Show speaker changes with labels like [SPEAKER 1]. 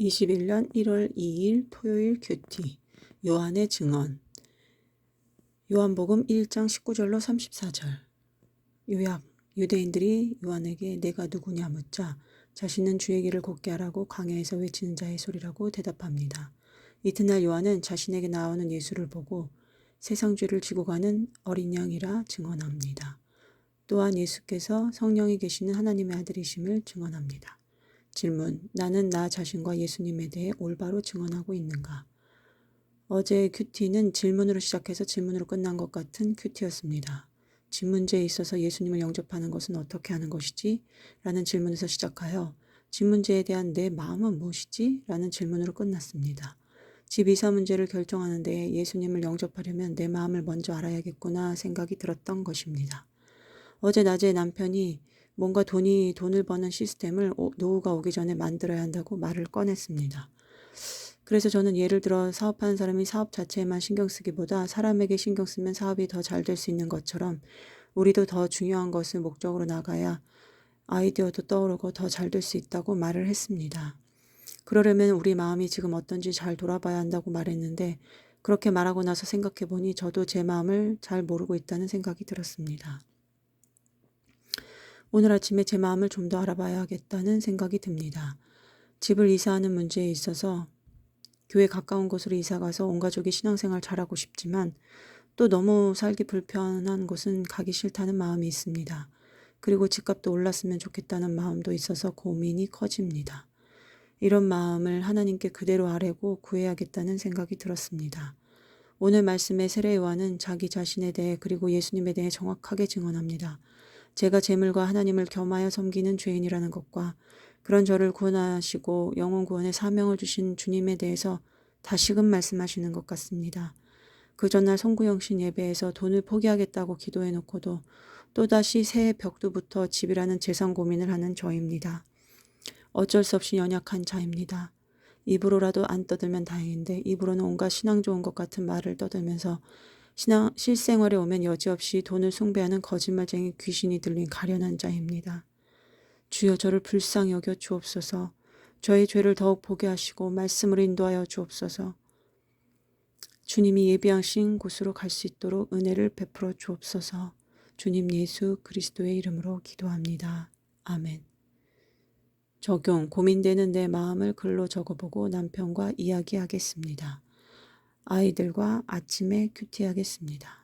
[SPEAKER 1] 21년 1월 2일 토요일 큐티 요한의 증언 요한복음 1장 19절로 34절 요약 유대인들이 요한에게 내가 누구냐 묻자 자신은 주의 길을 걷게 하라고 광야에서 외치는 자의 소리라고 대답합니다. 이튿날 요한은 자신에게 나오는 예수를 보고 세상 죄를 지고 가는 어린 양이라 증언합니다. 또한 예수께서 성령이 계시는 하나님의 아들이심을 증언합니다. 질문. 나는 나 자신과 예수님에 대해 올바로 증언하고 있는가? 어제 큐티는 질문으로 시작해서 질문으로 끝난 것 같은 큐티였습니다. 집 문제에 있어서 예수님을 영접하는 것은 어떻게 하는 것이지? 라는 질문에서 시작하여 집 문제에 대한 내 마음은 무엇이지? 라는 질문으로 끝났습니다. 집 이사 문제를 결정하는 데 예수님을 영접하려면 내 마음을 먼저 알아야겠구나 생각이 들었던 것입니다. 어제 낮에 남편이 뭔가 돈이 돈을 버는 시스템을 노후가 오기 전에 만들어야 한다고 말을 꺼냈습니다. 그래서 저는 예를 들어 사업하는 사람이 사업 자체에만 신경 쓰기보다 사람에게 신경 쓰면 사업이 더 잘 될 수 있는 것처럼 우리도 더 중요한 것을 목적으로 나가야 아이디어도 떠오르고 더 잘 될 수 있다고 말을 했습니다. 그러려면 우리 마음이 지금 어떤지 잘 돌아봐야 한다고 말했는데 그렇게 말하고 나서 생각해 보니 저도 제 마음을 잘 모르고 있다는 생각이 들었습니다. 오늘 아침에 제 마음을 좀 더 알아봐야겠다는 생각이 듭니다. 집을 이사하는 문제에 있어서 교회 가까운 곳으로 이사 가서 온 가족이 신앙생활 잘하고 싶지만 또 너무 살기 불편한 곳은 가기 싫다는 마음이 있습니다. 그리고 집값도 올랐으면 좋겠다는 마음도 있어서 고민이 커집니다. 이런 마음을 하나님께 그대로 아뢰고 구해야겠다는 생각이 들었습니다. 오늘 말씀의 세례 요한은 자기 자신에 대해 그리고 예수님에 대해 정확하게 증언합니다. 제가 재물과 하나님을 겸하여 섬기는 죄인이라는 것과 그런 저를 구원하시고 영원 구원의 사명을 주신 주님에 대해서 다시금 말씀하시는 것 같습니다. 그 전날 송구영신 예배에서 돈을 포기하겠다고 기도해 놓고도 또다시 새해 벽두부터 집이라는 재산 고민을 하는 저입니다. 어쩔 수 없이 연약한 자입니다. 입으로라도 안 떠들면 다행인데 입으로는 온갖 신앙 좋은 것 같은 말을 떠들면서 신앙, 실생활에 오면 여지없이 돈을 숭배하는 거짓말쟁이 귀신이 들린 가련한 자입니다. 주여 저를 불쌍히 여겨 주옵소서. 저의 죄를 더욱 보게 하시고 말씀으로 인도하여 주옵소서. 주님이 예비하신 곳으로 갈 수 있도록 은혜를 베풀어 주옵소서. 주님 예수 그리스도의 이름으로 기도합니다. 아멘. 적용 고민되는 내 마음을 글로 적어보고 남편과 이야기하겠습니다. 아이들과 아침에 큐티 하겠습니다.